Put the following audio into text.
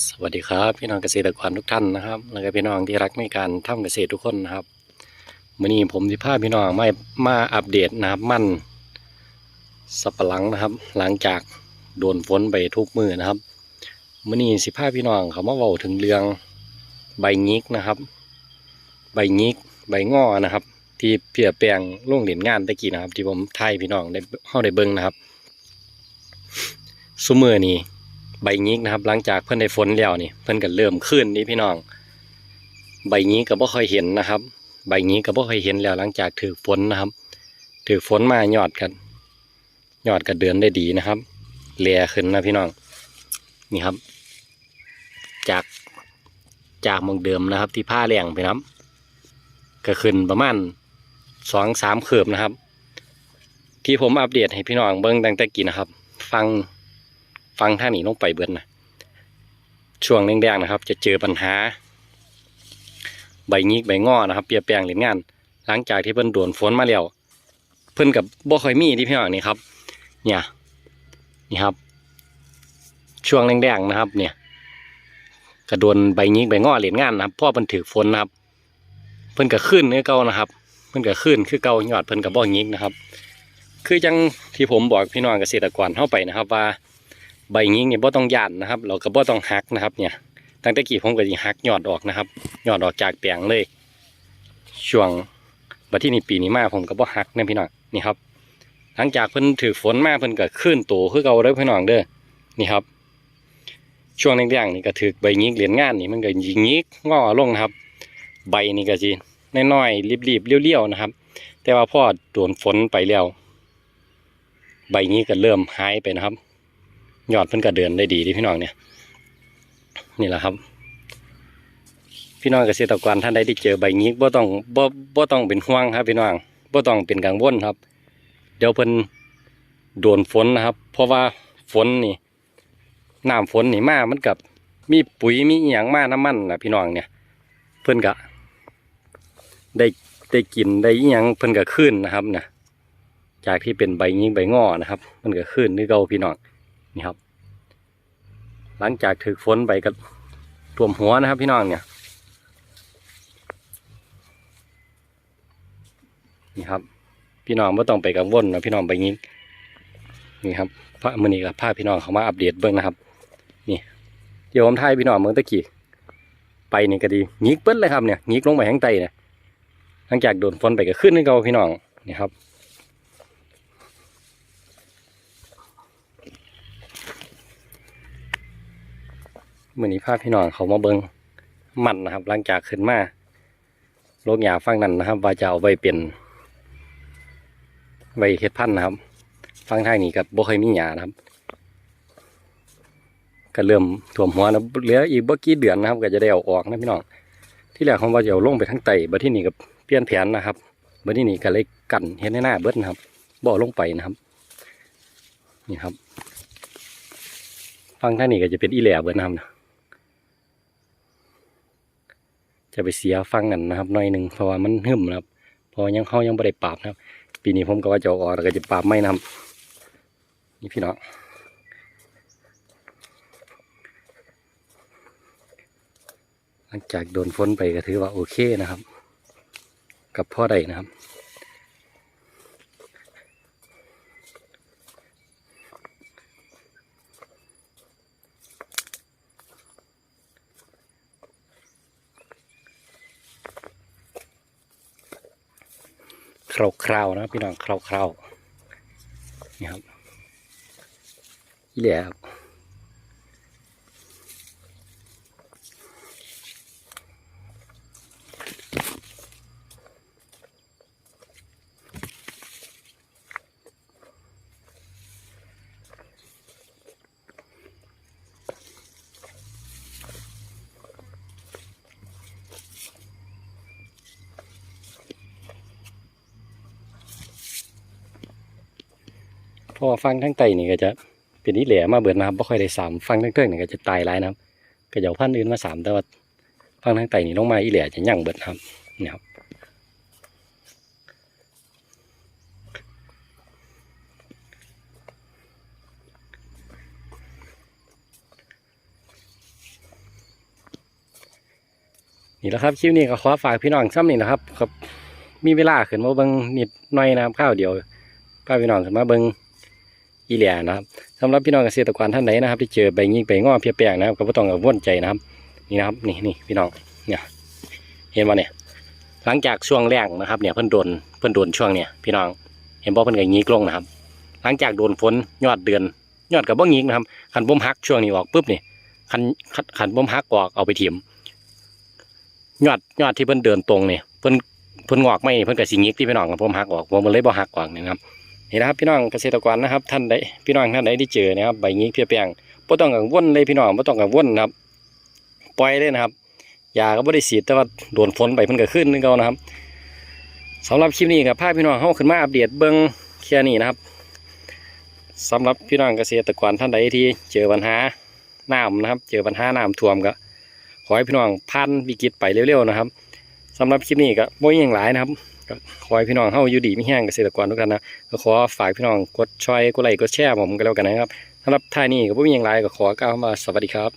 สวัสดีครับ พี่น้องเกษตรกรทุกท่านนะครับ แล้วก็พี่น้องที่รักในการทำเกษตรทุกคนนะครับวันนี้ผมสิพาพี่น้องมามาอัปเดตนะครับมันสับปะหลังนะครับ หลังจากโดนฝนไปทุกมือนะครับวันนี้สิพาพี่น้องเขามาเว้าถึงเรื่องใบงิกนะครับ ใบงิกใบงอนะครับ ที่เพียแปลงลงเหรียญงานตะกี้นะครับ ที่ผมไทยพี่น้องได้เข้าได้เบิ้งนะครับซุมือนี้ ใบงิกนะครับ หลังจากเพิ่นได้ฝนแล้วนี่เพิ่นก็เริ่มขึ้นนี่พี่น้อง ใบงิกก็บ่ค่อยเห็นนะครับ ใบงิกก็บ่ค่อยเห็นแล้วหลังจากถือฝนนะครับ ถือฝนมายอดกันยอดก็เดินได้ดีนะครับแลขึ้นนะพี่น้องนี่ครับ จากจากมองเดิมนะครับ ที่ผ้าแรงไปน้ำก็ขึ้นประมาณสองสามเขือบนะครับ ที่ผมอัปเดตให้พี่น้องเบิ้งตั้งแต่กี้นะครับ ฟัง ฟังท่านี้ลงไปเบิดนะช่วงแดงๆนะครับ จะเจอปัญหา ใบงิกใบงอนะครับ เปียแปลงเหรียญงาน หลังจากที่เพิ่นโดนฝนมาแล้วเพิ่นกับบ่ค่อยมีที่พี่น้องนี่ครับ เนี่ยนี่ครับ ช่วงแดงๆนะครับ เนี่ยกระโดนใบงิกใบงอเหรียญงานนะครับเพราะเพิ่นถือฝนนะครับ เพิ่นก็ขึ้นคือเก่านะครับ เพิ่นก็ขึ้นคือเก่ายอดเพิ่นก็บ่งิกนะครับ คือจังที่ผมบอกพี่น้องเกษตรกรเข้าไปนะครับว่า ใบงิ้เนี่ยบ่ต้องย่านนะครับ เราก็บ่ต้องหักนะครับ เนี่ยตั้งแต่กี้ผมก็สิหักยอดออกนะครับยอดออกจากแปลงเลย ช่วงบัดที่นี่ปีนี้มาผมก็บ่หักนะพี่น้องนี่ครับหลังจากเพิ่นถือฝนมาเพิ่นก็ขึ้นโตคือเก่าเด้อพี่น้องเด้อนี่ครับ ช่วงแดงๆนี่ก็ถือใบงิ้เหรียญงานนี่มันก็ยิงงิกงอลงนะครับ ใบนี่ก็สิน้อยๆรีบๆเลี้ยวๆนะครับ แต่ว่าพอโดนฝนไปแล้ว ใบนี้ก็เริ่มหายไปนะครับ ยอดเพิ่นก็เดินได้ดีที่พี่น้องเนี่ย นี่แหละครับ พี่น้องเกษตรกรท่านใดที่เจอใบงี้บ่ต้องบ่บ่ต้องเป็นห่วงครับ พี่น้องบ่ต้องเป็นกังวลครับ เดี๋ยวเพิ่นโดนฝนนะครับ เพราะว่าฝนนี่น้ำฝนนี่มามันกับมีปุ๋ยมีอหย่างมาน้ำมันนะพี่น้องเนี่ย เพิ่นก็ได้ได้กินได้อหยังเพิ่นก็ขึ้นนะครับนะจากที่เป็นใบยิงใบงอนะครับ มันก็ขึ้นนี่เก่าพี่น้องนี่ครับ หลังจากถึกฝนไปก็ท่วมหัวนะครับพี่น้องเนี่ย นี่ครับ พี่น้องไม่ต้องไปกังวลนะพี่น้องไปงี้นี่ครับพระมือนี้กับพาพี่น้องเขามาอัปเดตเบื้องนะครับ นี่เดี๋ยวผมถ่ายพี่น้องเมืองตะกี้ไปนี่ก็ดีงิกเปิ้ลเลยครับเนี่ยงิกลงไปข้างใต้เนี่ยหลังจากโดนฝนไปก็ขึ้นนี่เก่าพี่น้องนี่ครับ มื่อนี้พาพพี่น้องเขามาเบิงมันนะครับ หลังจากขึ้นมาโลกหยาฟังนั้นนะครับ ว่าจะเอาไปเป็นใบเฮ็ดพันธุ์นะครับ ฟังทางนี้กับบ่เคยมีหยานะครับ ก็เริ่มถ่วมหัวนะเหลืออีกบ่กี่เดือนนะครับ ก็จะได้เอาออกนะพี่น้องที่แรกผมว่าจะเอาลงไปทั้งไตบัดที่นี่ก็เปลี่ยนแผนนะครับบัดที่นี่ก็เลยกันเฮ็ดในหน้าเบิดนะครับบ่อลงไปนะครับ นี่ครับ ฟังท่านี้ก็จะเป็นอีแหล่เบิดนะครับ จะไปเสียฟังกันนะครับหน่อยหนึ่งเพราะว่ามันหึมนะครับพอยังเข้ายังไม่ได้ปราบนะครับ ปีนี้ผมก็ว่าจะอออกแล้วก็จะปราบไม่นะครับนี่พี่น้องหลังจากโดนฝนไปก็ถือว่าโอเคนะครับ กับพ่อใดนะครับ คร่าวๆนะพี่น้องคร่าวๆนี่ครับนี่แหละครับ เพราะฟังทั้งไตนี่ก็จะเป็นอีเหล่มาเบิดนะครับไม่ค่อยได้สามฟังทั้งเทิงนี่ก็จะตายหลายนะครับก็จะเอาพันธุ์อื่นมาสามแต่ว่าฟังทั้งไตนี่ลงมาอีเหล่จะยั่งเบิดนะครับนี่ครับนี่แหละครับคลิปนี้ก็ขอฝากพี่น้องซ้ำนี่นะครับครับ มีเวลาขึ้นมาเบิ่งนิดหน่อยนะครับข้าวเดียวพาพี่น้องขึ้นมาเบิ่ง อีเหลียนะครับสำหรับพี่น้องเกษตรกรท่านใดนนะครับ ที่เจอใบยิงใบงอเพียแปลงนะครับก็บ่ต้องกังวลใจนะครับ นี่นะครับนี่นี่พี่น้องเนี่ยเห็นบ่าเนี่ย หลังจากช่วงแรกนะครับ เนี่ยเพิ่นโดนเพิ่นโดนช่วงเนี่ยพี่น้องเห็นบ่เพิ่นก็ยิงลงนะครับ หลังจากโดนฝนยอดเดือน ยอดกับบ่ยิงนะครับคันบ่มหักช่วงนี้ออกปุ๊บนี่คันคันบ่มหักออกเอาไปถิ่มยอดยอดที่เพิ่นเดินตรงเนี่ยเพิ่นเพิ่นงอกไม่เพิ่นก็สิยิกที่พี่น้องกับผมหักออกผมเลยบ่หักออกนะครับ นี่นะครับพี่น้องเกษตรกรนะครับท่านใดพี่น้องท่านใดที่เจอนะครับใบยิกเพียแปลงบ่ต้องกังวลเลยพี่น้องบ่ต้องกังวลนะครับปล่อยเลยนะครับยาก็บ่ได้ฉีแต่ว่าโดนฝนไปเพิ่นก็ขึ้นนึงเก่านะครับสำหรับคลิปนี้กับพาพพี่น้องเฮาขึ้นมาอัปเดตเบิ่งแค่นี้นะครับสำหรับพี่น้องเกษตรกรท่านใดที่เจอปัญหาน้ำนะครับ เจอปัญหาน้ำท่วมก็ขอให้พี่น้องผ่านวิกฤตไปเร็วๆนะครับสำหรับคลิปนี้ก็บ่มีอย่างหลายนะครับ ก็ขอให้พี่น้องเฮาอยู่ดีมีแห้งเกษตรกรทุกท่านนะก็ขอฝากพี่น้องกดช่วยกดไลค์กดแชร์ผมก็แล้วกันนะครับสำหรับท่านี้ก็บ่มีอย่างไรก็ขอกล่าวมาสวัสดีครับ